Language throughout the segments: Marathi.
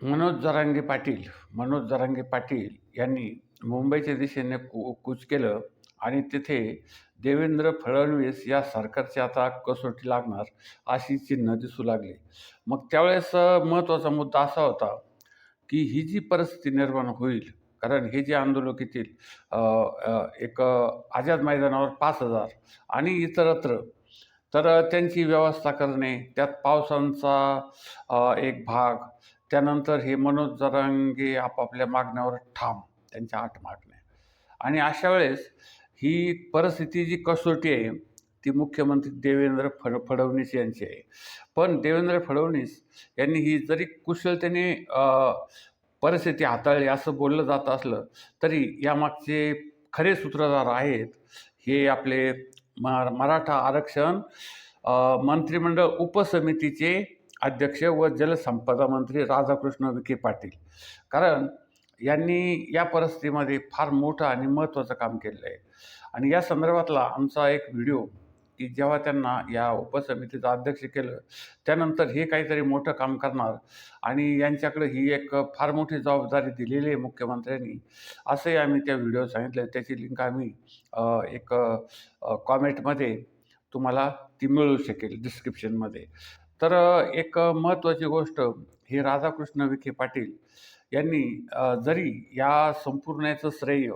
मनोज जरांगे पाटील मनोज जरांगे पाटील यांनी मुंबईच्या दिशेने कू कूच केलं आणि तिथे देवेंद्र फडणवीस या सरकारची आता कसोटी लागणार अशी चिन्ह दिसू लागली. मग त्यावेळेस महत्त्वाचा मुद्दा असा होता की ही जी परिस्थिती निर्माण होईल कारण हे जे आंदोलक येतील एक आझाद मैदानावर पाच हजार आणि इतरत्र तर त्यांची व्यवस्था करणे त्यात पावसांचा एक भाग त्यानंतर हे मनोज जरांगे आपापल्या मागण्यावर ठाम त्यांच्या आठ मागण्या. आणि अशा वेळेस ही परिस्थिती जी कसोटी आहे ती मुख्यमंत्री देवेंद्र फड फडणवीस यांची आहे. पण देवेंद्र फडणवीस यांनी ही जरी कुशलतेने परिस्थिती हाताळली असं बोललं जात असलं तरी यामागचे खरे सूत्रधार आहेत हे आपले मराठा आरक्षण मंत्रिमंडळ उपसमितीचे अध्यक्ष व जलसंपदा मंत्री राधाकृष्ण विखे पाटील. कारण यांनी या परिस्थितीमध्ये फार मोठं आणि महत्त्वाचं काम केलेलं आहे. आणि या संदर्भातला आमचा एक व्हिडिओ की जेव्हा त्यांना या उपसमितीचं अध्यक्ष केलं त्यानंतर हे काहीतरी मोठं काम करणार आणि यांच्याकडे ही एक फार मोठी जबाबदारी दिलेली आहे मुख्यमंत्र्यांनी असंही आम्ही त्या व्हिडिओ सांगितलं. त्याची लिंक आम्ही एक कॉमेंटमध्ये तुम्हाला ती मिळू शकेल डिस्क्रिप्शनमध्ये. तर एक महत्त्वाची गोष्ट ही राधाकृष्ण विखे पाटील यांनी जरी या संपूर्ण याचं श्रेय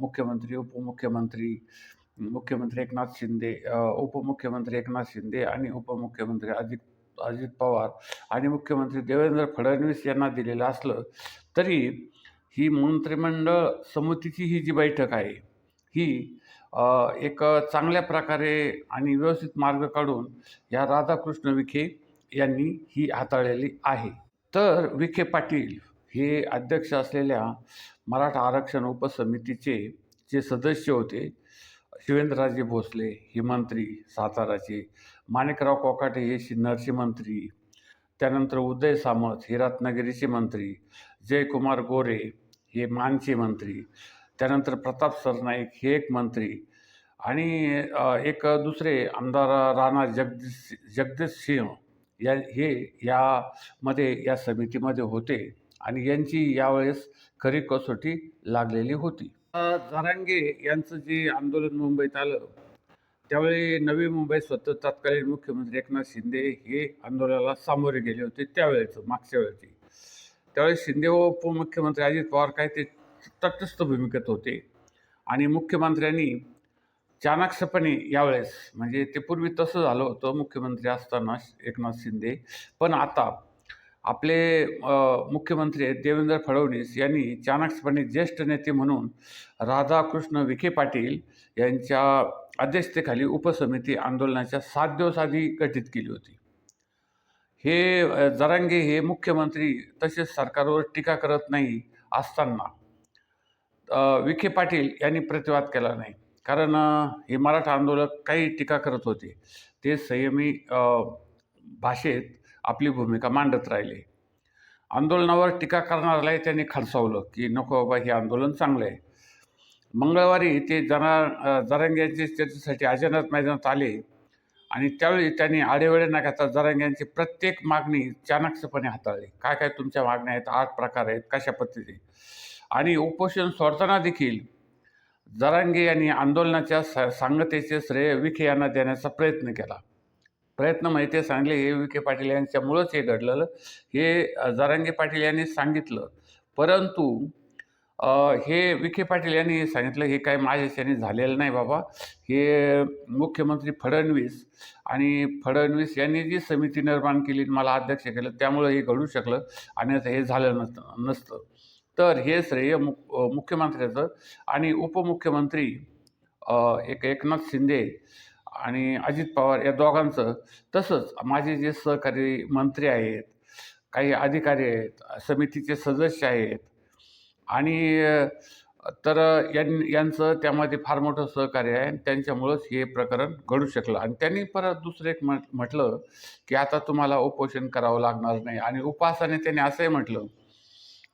मुख्यमंत्री उपमुख्यमंत्री मुख्यमंत्री एकनाथ शिंदे उपमुख्यमंत्री एकनाथ शिंदे आणि उपमुख्यमंत्री अजित अजित पवार आणि मुख्यमंत्री देवेंद्र फडणवीस यांना दिलेलं असलं तरी ही मंत्रिमंडळ समितीची ही जी बैठक आहे ही एक चांगल्या प्रकारे आणि व्यवस्थित मार्ग काढून या राधाकृष्ण विखे यांनी ही हाताळलेली आहे. तर विखे पाटील हे अध्यक्ष असलेल्या मराठा आरक्षण उपसमितीचे जे सदस्य होते शिवेंद्रराजे भोसले हे मंत्री साताराचे माणिकराव कोकाटे हे सिन्नरचे मंत्री त्यानंतर उदय सामंत हे रत्नागिरीचे मंत्री जयकुमार गोरे हे मानचे मंत्री त्यानंतर प्रताप सरनाईक हे एक मंत्री. आणि एक दुसरे आमदार राणा जगदीश जगदीश सिंह या हे यामध्ये या समितीमध्ये होते. आणि यांची यावेळेस खरी कसोटी लागलेली होती. झारांगे यांचं जे आंदोलन मुंबईत आलं त्यावेळी नवी मुंबई स्वतः तत्कालीन मुख्यमंत्री एकनाथ शिंदे हे आंदोलनाला सामोरे गेले होते त्यावेळेचं मागच्या वेळची. त्यावेळेस शिंदे व उपमुख्यमंत्री अजित पवार काय ते तटस्थ भूमिकेत होते. आणि मुख्यमंत्र्यांनी चाणाक्षपणे यावेळेस म्हणजे ते पूर्वी तसं झालं होतं मुख्यमंत्री असताना एकनाथ शिंदे. पण आता आपले मुख्यमंत्री देवेंद्र फडणवीस यांनी चाणाक्षपणे ज्येष्ठ नेते म्हणून राधाकृष्ण विखे पाटील यांच्या अध्यक्षतेखाली उपसमिती आंदोलनाच्या सात दिवस आधी गठीत केली होती. हे जरांगे हे मुख्यमंत्री तसेच सरकारवर टीका करत नाही असताना विखे पाटील यांनी प्रतिवाद केला नाही. कारण हे मराठा आंदोलक काही टीका करत होते. ते संयमी भाषेत आपली भूमिका मांडत राहिले. आंदोलनावर टीका करणाऱ्यालाही त्यांनी खडसावलं की नको बाबा हे आंदोलन चांगलं आहे. मंगळवारी ते जना अ, त्याच्यासाठी अचानक मैदानात आले आणि त्यावेळी त्यांनी आडेवेळे न घेता जरांग्यांची प्रत्येक मागणी चाणाक्षपणे हाताळली. काय काय तुमच्या मागण्या आहेत? आठ प्रकार आहेत. कशा पद्धतीने? आणि उपोषण सोडताना देखील जरांगे यांनी आंदोलनाच्या स सांगतेचे श्रेय विखे यांना देण्याचा प्रयत्न केला. प्रयत्न माहिती सांगले हे विखे पाटील यांच्यामुळंच हे घडलेलं. हे जरांगे पाटील यांनी सांगितलं. परंतु हे विखे पाटील यांनी सांगितलं हे काय माझ्याच्याने झालेलं नाही बाबा. हे मुख्यमंत्री फडणवीस आणि फडणवीस यांनी जी समिती निर्माण केली मला अध्यक्ष केलं त्यामुळं हे घडू शकलं आणि आता हे झालं नसतं नसतं. तर हे श्रेय मु मुख्यमंत्र्याचं. आणि उपमुख्यमंत्री एक एकनाथ शिंदे आणि अजित पवार या दोघांचं. तसंच माझे जे सहकारी मंत्री आहेत काही अधिकारी आहेत समितीचे सदस्य आहेत. आणि तर यां यांचं त्यामध्ये फार मोठं सहकार्य आहे. आणि त्यांच्यामुळंच हे प्रकरण घडू शकलं. आणि त्यांनी परत दुसरं एक म्हट म्हटलं की आता तुम्हाला उपोषण करावं लागणार नाही. आणि उपासाने त्यांनी असंही म्हटलं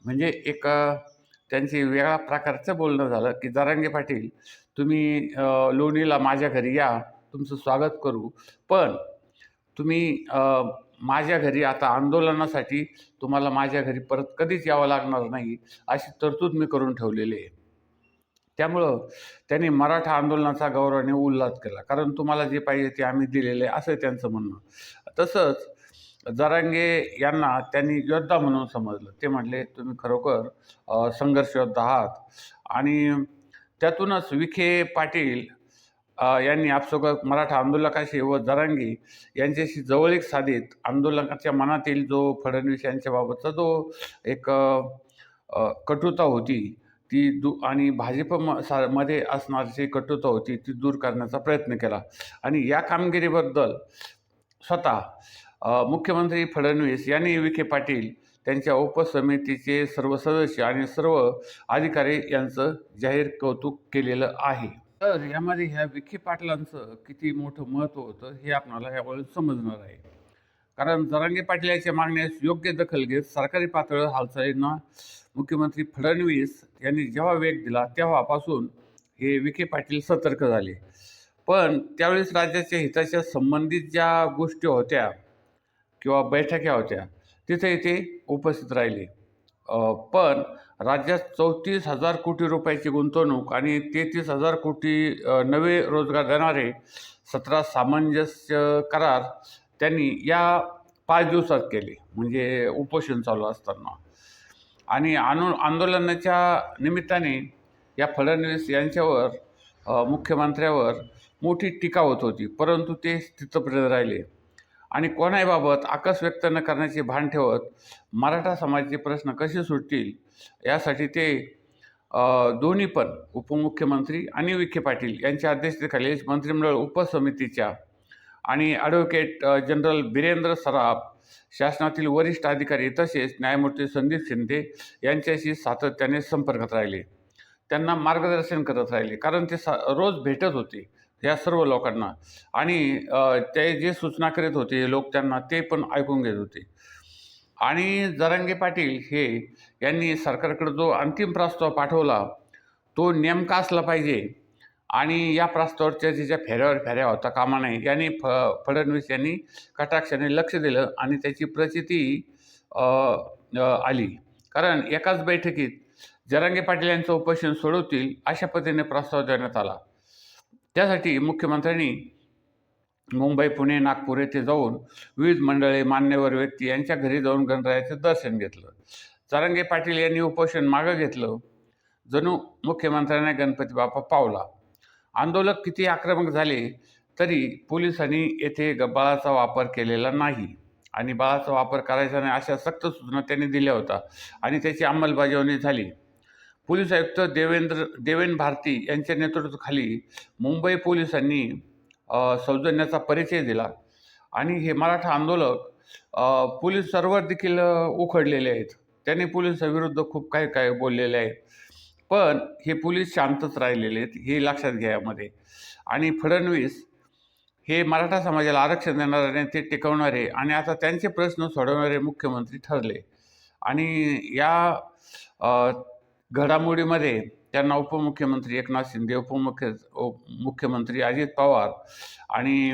म्हणजे एक त्यांची वेगळ्या प्रकारचं बोलणं झालं की जरांगे पाटील तुम्ही लोणीला माझ्या घरी या तुमचं स्वागत करू. पण तुम्ही माझ्या घरी आता आंदोलनासाठी तुम्हाला माझ्या घरी परत कधीच यावं लागणार नाही अशी तरतूद मी करून ठेवलेली आहे. त्यामुळं त्यांनी मराठा आंदोलनाचा गौरवाने उल्हास केला. कारण तुम्हाला जे पाहिजे ते आम्ही दिलेले आहे असं त्यांचं म्हणणं. तसंच जरांगे यांना त्यांनी योद्धा म्हणून समजलं. ते म्हटले तुम्ही खरोखर संघर्ष योद्धा आहात. आणि त्यातूनच विखे पाटील यांनी आपसोबत मराठा आंदोलकाशी व जरांगी यांच्याशी जवळीक साधित आंदोलकाच्या मनातील जो फडणवीस यांच्याबाबतचा जो एक कटुता होती ती दू आणि भाजप म सा मध्ये असणारी कटुता होती ती दूर करण्याचा प्रयत्न केला. आणि या कामगिरीबद्दल स्वतः मुख्यमंत्री फडणवीस यांनी विखे पाटील त्यांच्या उपसमितीचे सर्व सदस्य आणि सर्व अधिकारी यांचं जाहीर कौतुक केलेलं आहे. तर यामध्ये ह्या विखे पाटलांचं किती मोठं महत्त्व होतं हे आपणाला यावेळेस समजणार आहे. कारण जरांगे पाटील याच्या मागण्यास योग्य दखल घेत सरकारी पातळीवर हालचालींना मुख्यमंत्री फडणवीस यांनी जेव्हा वेग दिला तेव्हापासून हे विखे पाटील सतर्क झाले. पण त्यावेळेस राज्याच्या हिताच्या संबंधित ज्या गोष्टी होत्या किंवा बैठक्या होत्या तिथे ते उपस्थित राहिले. पण राज्यात चौतीस हजार कोटी रुपयाची गुंतवणूक आणि तेहतीस हजार कोटी नवे रोजगार देणारे सतरा सामंजस्य करार त्यांनी या पाच दिवसात केले म्हणजे उपोषण चालू असताना. आणि आनो आंदोलनाच्या निमित्ताने या फडणवीस यांच्यावर मुख्यमंत्र्यावर मोठी टीका होत होती परंतु ते स्थितप्रिय राहिले. आणि कोणाबाबत आकस व्यक्त न करण्याचे भान ठेवत मराठा समाजाचे प्रश्न कसे सुटतील यासाठी ते दोन्ही पण उपमुख्यमंत्री आणि विखे पाटील यांच्या अध्यक्षतेखाली मंत्रिमंडळ उपसमितीच्या आणि ॲडव्होकेट जनरल बिरेंद्र सराफ शासनातील वरिष्ठ अधिकारी तसेच न्यायमूर्ती संदीप शिंदे यांच्याशी सातत्याने संपर्कात राहिले. त्यांना मार्गदर्शन करत राहिले. कारण ते सा रोज भेटत होते. या सर्व लोकांना. आणि ते जे सूचना करीत होते लोक त्यांना ते पण ऐकून घेत होते. आणि जरांगे पाटील हे यांनी सरकारकडे जो अंतिम प्रस्ताव पाठवला तो नेमका असला पाहिजे. आणि या प्रस्तावाच्या ज्याच्या फेऱ्यावर फेऱ्या होता कामा नाही यांनी फ फडणवीस यांनी कटाक्षाने लक्ष दिलं आणि त्याची प्रचिती आली. कारण एकाच बैठकीत जरांगे पाटील यांचं उपोषण सोडवतील अशा पद्धतीने प्रस्ताव देण्यात आला. त्यासाठी मुख्यमंत्र्यांनी मुंबई पुणे नागपूर येथे जाऊन विविध मंडळे मान्यवर व्यक्ती यांच्या घरी जाऊन गणरायाचं दर्शन घेतलं. जरांगे पाटील यांनी उपोषण मागं घेतलं. जणू मुख्यमंत्र्यांना गणपती बाप्पा पावला. आंदोलक किती आक्रमक झाले तरी पोलिसांनी येथे ग- बळाचा वापर केलेला नाही. आणि बळाचा वापर करायचा नाही अशा सक्त सूचना त्यांनी दिल्या होत्या. आणि त्याची अंमलबजावणी झाली. पोलीस आयुक्त देवेंद्र देवेन भारती यांच्या नेतृत्वाखाली मुंबई पोलिसांनी सौजन्याचा परिचय दिला. आणि हे मराठा आंदोलक पोलीस सर्वर देखील उखडलेले आहेत. त्यांनी पोलिसाविरुद्ध खूप काही काय बोललेले आहेत. पण हे पोलीस शांतच राहिलेले आहेत हे लक्षात घ्या यामध्ये. आणि फडणवीस हे मराठा समाजाला आरक्षण देणारे ते टिकवणारे आणि आता त्यांचे प्रश्न सोडवणारे मुख्यमंत्री ठरले. आणि या घडामोडीमध्ये त्यांना उपमुख्यमंत्री एकनाथ शिंदे उपमुख्य उप- मुख्यमंत्री अजित पवार आणि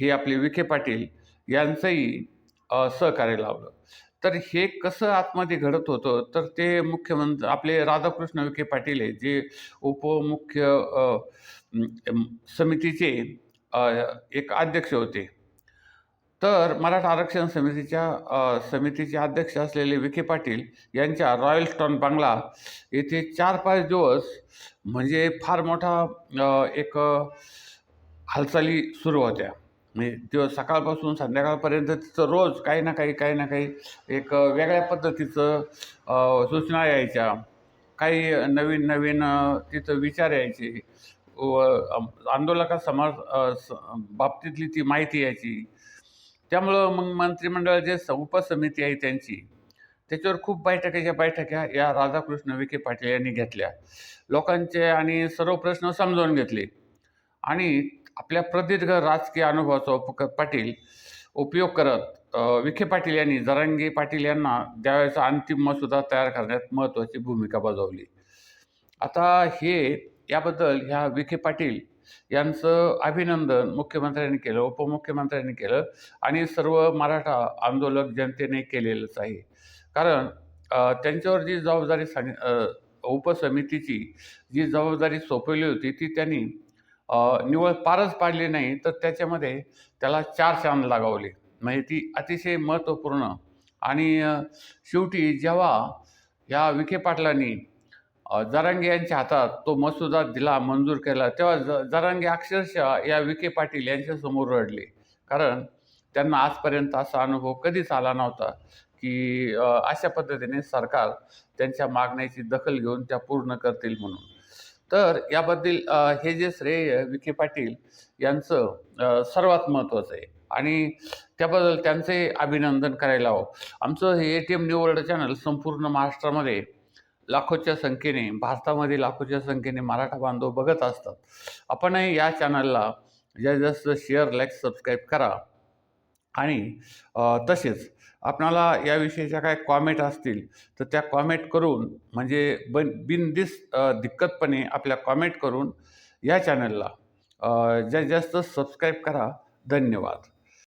हे आपले विखे पाटील यांचंही सहकार्य लावलं. तर हे कसं आतमध्ये घडत होतं? तर ते मुख्यमंत्री आपले राधाकृष्ण विखे पाटील आहे जे उपमुख्य समितीचे एक अध्यक्ष होते. तर मराठा आरक्षण समितीच्या समितीचे अध्यक्ष असलेले विखे पाटील यांच्या रॉयल स्टॉन बांगला येथे चार पाच दिवस म्हणजे फार मोठा एक हालचाली सुरू होत्या. म्हणजे दिवस सकाळपासून संध्याकाळपर्यंत तिचं रोज काही ना काही काही ना काही एक वेगळ्या पद्धतीचं सूचना यायच्या. काही नवीन नवीन तिथं विचार यायचे. व आंदोलका समाज स- बाबतीतली ती माहिती यायची. त्यामुळं मग मंत्रिमंडळ जे स- उपसमिती आहे त्यांची त्याच्यावर खूप बैठकाच्या बैठक्या या राधाकृष्ण विखे पाटील यांनी घेतल्या. लोकांचे आणि सर्व प्रश्न समजावून घेतले. आणि आपल्या प्रदीर्घ राजकीय अनुभवाचा उप पाटील उपयोग करत विखे पाटील यांनी जरांगी पाटील यांना द्यावयाचा अंतिम मसुदा तयार करण्यात महत्त्वाची भूमिका बजावली. आता हे याबद्दल ह्या विखे पाटील यांचं अभिनंदन मुख्यमंत्र्यांनी केलं उपमुख्यमंत्र्यांनी केलं आणि सर्व मराठा आंदोलक जनतेने केलेलंच आहे. कारण त्यांच्यावर जी जबाबदारी सांग उपसमितीची जी जबाबदारी सोपवली होती ती त्यांनी निवळ पारच पाडली नाही तर त्याच्यामध्ये त्याला चार चांद लगावले. म्हणजे ती अतिशय महत्त्वपूर्ण आणि शेवटी जेव्हा या विखे पाटलांनी जरांगे यांच्या हातात तो मसुदा दिला मंजूर केला तेव्हा ज जरांगे अक्षरशः या विखे पाटील यांच्यासमोर रडले. कारण त्यांना आजपर्यंत असा अनुभव कधीच आला नव्हता की अशा पद्धतीने सरकार त्यांच्या मागण्याची दखल घेऊन त्या पूर्ण करतील म्हणून. तर याबद्दल हे जे श्रेय विखे पाटील यांचं सर्वात महत्त्वाचं आहे. आणि त्याबद्दल त्यांचे अभिनंदन करायला हवं. आमचं हे A T M new channel संपूर्ण महाराष्ट्रामध्ये लाखोच्या संख्येने भारतामध्ये लाखोच्या संख्येने मराठा बांधव बघत असतात. आपणही या चॅनलला जास्तीत जास्त शेअर लाईक सबस्क्राईब करा. आणि तसेच आपणाला याविषयीच्या काय कॉमेंट असतील तर त्या कॉमेंट करून म्हणजे बन बिनदिस दिक्कतपणे आपल्या कॉमेंट करून या चॅनलला अ, जास्तीत जास्त सबस्क्राईब करा. धन्यवाद.